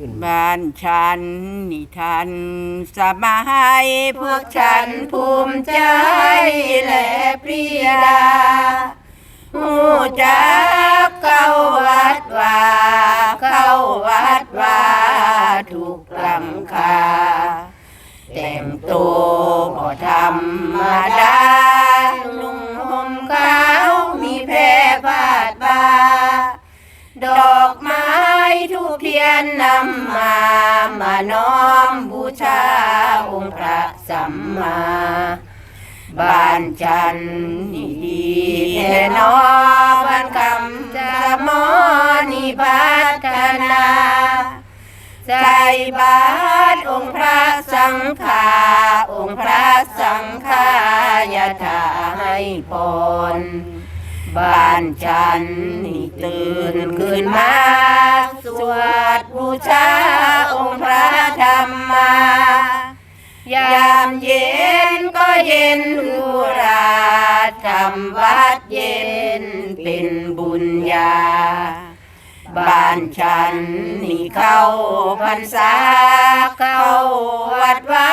ขึ้นบ้านฉันนี่ทันสบายพวกฉันภูมิใจและปรีดาหูจักเข้าวัดว่าเข้าวัดว่าถูกลำคาแต่งตัวบ่ธรรมดา นนำมา มาน้อมบูชาองค์พระสัมมาบ้านจันนี่ดีแท้นอบ้านคำจะมอนี่พัฒนาใจบาทองค์พระสังฆาองค์พระสังฆายาถาให้พร บ้านฉันนี่ตื่นขึ้นมา สวดบูชาองค์พระธรรมมา ยามเย็นก็เย็นอุราทำวัดเย็นเป็นบุญญา บ้านฉันนี่เข้าพรรษาเข้าวัดว่า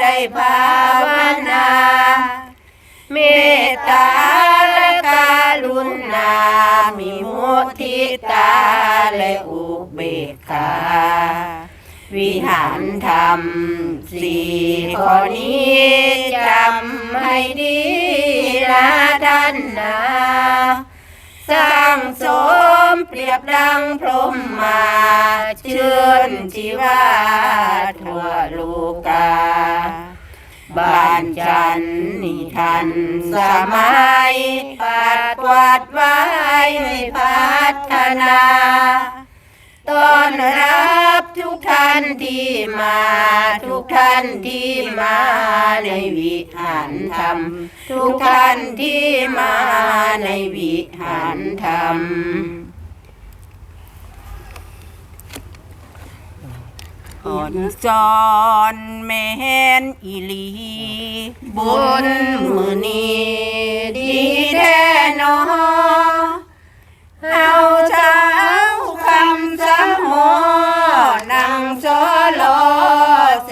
ได้ภาวนา เมตตา มีมุทิตาและอุเบกขาวิหารธรรมสี่ข้อนี้จำให้ดีนะท่านนาสร้างสมเปรียบดังพรหมมา เชื่อนชีวาทั่วโลกา บ้านจันนี่ทันสมัยปัดกวาดไว้ให้พัฒนาต้อนรับทุกท่านที่มา ทุกท่านที่มาในวิหารธรรม ทุกท่านที่มาในวิหารธรรม อ่อนจอนแม่นอีหลี บุญมือนี้ดีแท้นอเฮาเช้าคำสามหอนั่งโซโลแส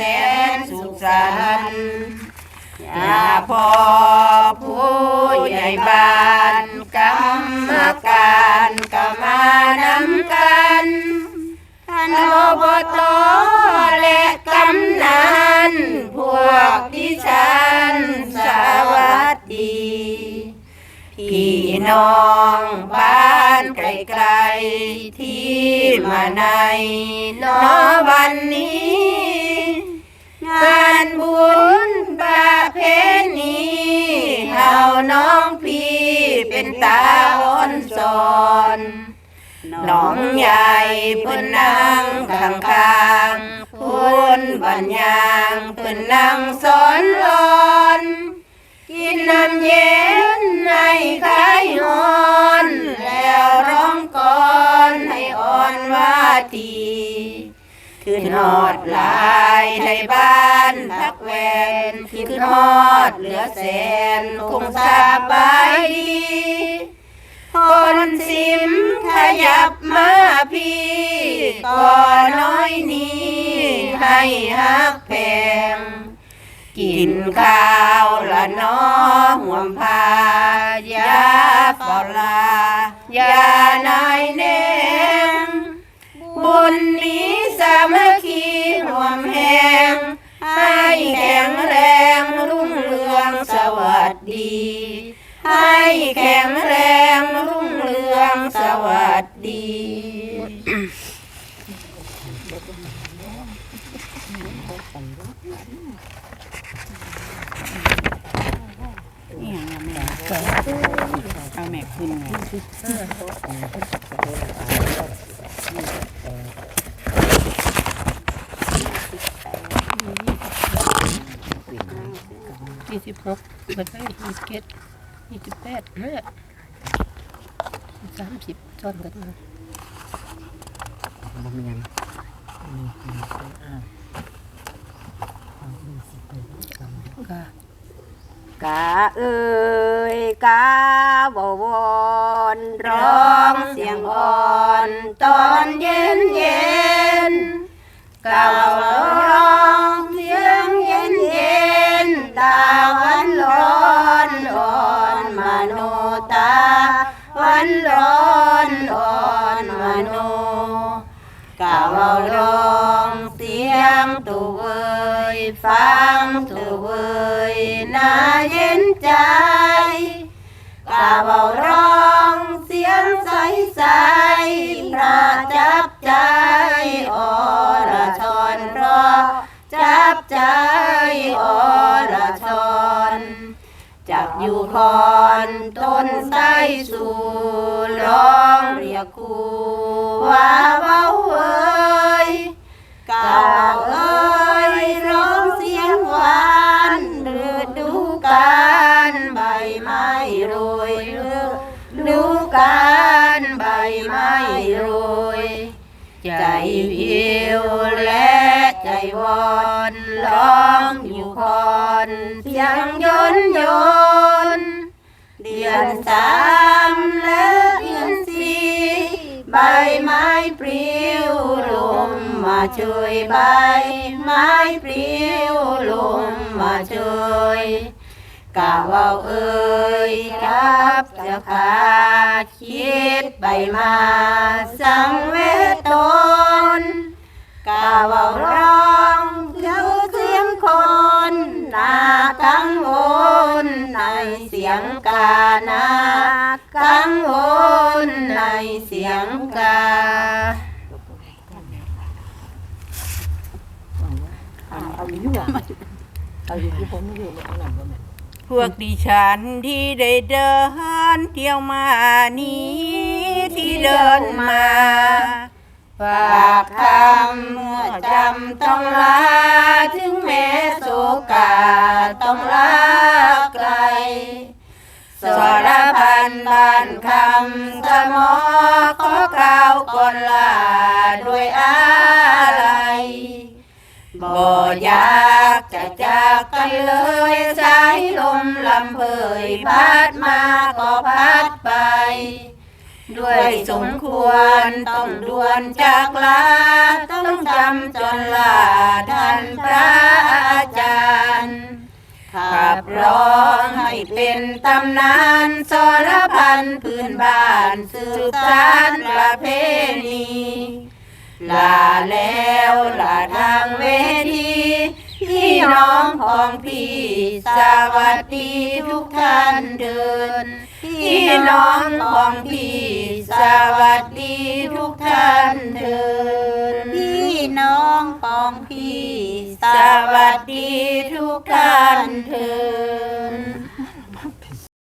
นสุขสันต์อย่าพอผู้ใหญ่บ้านกรรมการก็มานำกันท่าน อบตและกำนัน พวกดิฉันสวัสดี พี่น้องบ้านไกลๆที่มาในนอวันนี้ งานบุญประเพณีเฮาน้องพี่เป็นตาอ่อนสอน น้องใหญ่เพิ่นนั่งข้างข้างพุ่นบัญญางเพิ่นนั่งสอนรอนกินน้ำเย็นให้คลายหอนแล้วร้องก่อนให้อ่อนว่าทีขึ้นหอดลายในบ้านพักแวนขึ้นหอดเหลือแสนคงสบายดี คนสิมขยับมาพี่ก็น้อยนี้ ให้ฮักแพงกินข้าวละน้อห่วมพายาเฝ้าลายานายเนงบุญนี้สามัคคีห่วมแหงให้แข็งแรงรุ่งเรืองสวัสดี แข็งแรงรุ่งเรืองสวัสดีนี่ยังแม่เอาแม่ขึ้นไงยี่สิบหกเปิดไปยี่สิบเจ็ด ยี่สิบแปดเลือดสามสิบจอนกันมาบ่มียนี่คืออ้าวกากาเอ้ยกาบวรร้องเสียงอ่อนตอนเย็นเย็นการ้องเสียงเย็นเย็นตาว ฟังตูเวยน่าเย็นใจกาวเอาร้องเสียงใสใสพระจับใจอรชรรอจับใจอรชรจับอยู่คอนต้นไทรสู่ร้องเรียกกูว่าเว้าเอ้ยกาเอ้ย วานฤดูกาลใบไม้โรยดูกาลใบไม้โรยใจวิวและใจวอนร้องอยู่คอนเสียงยนยนเดือนสามและเดือนสี่ ใบไม้ปลิวลมมาช่วยใบไม้ปลิวลมมาช่วยกล่าวเอาเอ่ยครับเจะขาคิดใบมาสังเวทตนกล่าวาร้องเจ้าเสียงคนนากังวลน เสียงกานากังวลในเสียงกาเอาอยู่อะเอาอยู่ที่ผมอยู่ในขนมก็แม่พวกดิฉันที่ได้เดินเที่ยวมานี้ที่เดินมา ฝากคำเมื่อจำต้องลา ถึงแม้โศกาต้องลาไกลสรพันบ้านคำสมอขอก้าวก่อนลาด้วยอะไรบ่อยากจะจากกันเลยสายลมลำเพยพัดมาก็พัด ได้สมควร ต้องด่วนจากลา ต้องจำจนลาท่านพระอาจารย์ขับร้องให้เป็นตำนานสรพันพื้นบ้านสืบสานประเพณีลาแล้วลาทางเวที น้องของพี่ สวัสดีทุกท่านเดิน พี่น้องของพี่ สวัสดีทุกท่านเดิน พี่น้องของพี่ สวัสดีทุกท่านเถิน